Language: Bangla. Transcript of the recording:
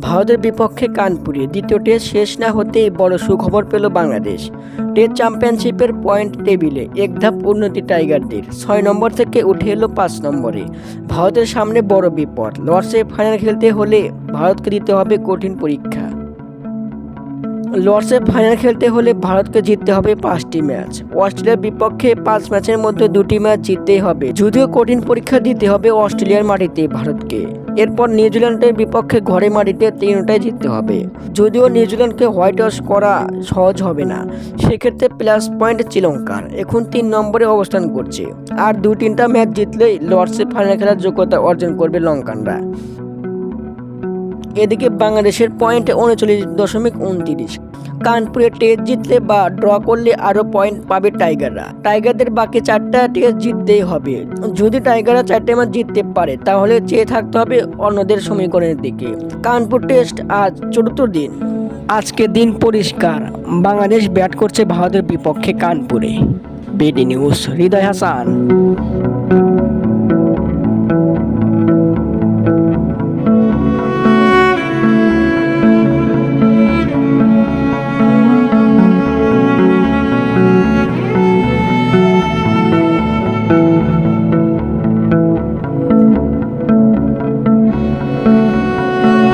ভারতের বিপক্ষে কানপুরে দ্বিতীয় টেস্ট শেষ না হতেই বড় সুখবর পেল বাংলাদেশ। টেস্ট চ্যাম্পিয়নশিপের পয়েন্ট টেবিলে এক ধাপ উন্নতি টাইগারদের। ছয় নম্বর থেকে উঠে এলো পাঁচ নম্বরে। ভারতের সামনে বড় বিপদ। লর্ডসে ফাইনাল খেলতে হলে ভারতকে দিতে হবে কঠিন পরীক্ষা। লর্ডসে ফাইনাল খেলতে হলে ভারতকে জিততে হবে পাঁচটি ম্যাচ। অস্ট্রেলিয়ার বিপক্ষে পাঁচ ম্যাচের মধ্যে দুটি ম্যাচ জিততেই হবে। যদিও কঠিন পরীক্ষা দিতে হবে অস্ট্রেলিয়ার মাটিতে ভারতকে। এরপর নিউজিল্যান্ডের বিপক্ষে ঘরে মাটিতে তিনটাই জিততে হবে। যদিও নিউজিল্যান্ডকে হোয়াইট ওয়াশ করা সহজ হবে না, সেক্ষেত্রে প্লাস পয়েন্ট শ্রীলঙ্কার। এখন তিন নম্বরে অবস্থান করছে। আর দু তিনটা ম্যাচ জিতলেই লর্ডসে ফাইনাল খেলার যোগ্যতা অর্জন করবে লঙ্কানরা। এদিকে বাংলাদেশের পয়েন্ট উনচল্লিশ দশমিক উনত্রিশ। কানপুরে টেস্ট জিতলে বা ড্র করলে আরও পয়েন্ট পাবে টাইগাররা। টাইগারদের বাকি চারটা টেস্ট জিততেই হবে। যদি টাইগাররা চারটে ম্যাচ জিততে পারে, তাহলে চেয়ে থাকতে হবে অন্যদের সমীকরণের দিকে। কানপুর টেস্ট আজ চতুর্থ দিন। আজকে দিন পরিষ্কার। বাংলাদেশ ব্যাট করছে ভারতের বিপক্ষে কানপুরে। BD news, Hriday Hasan.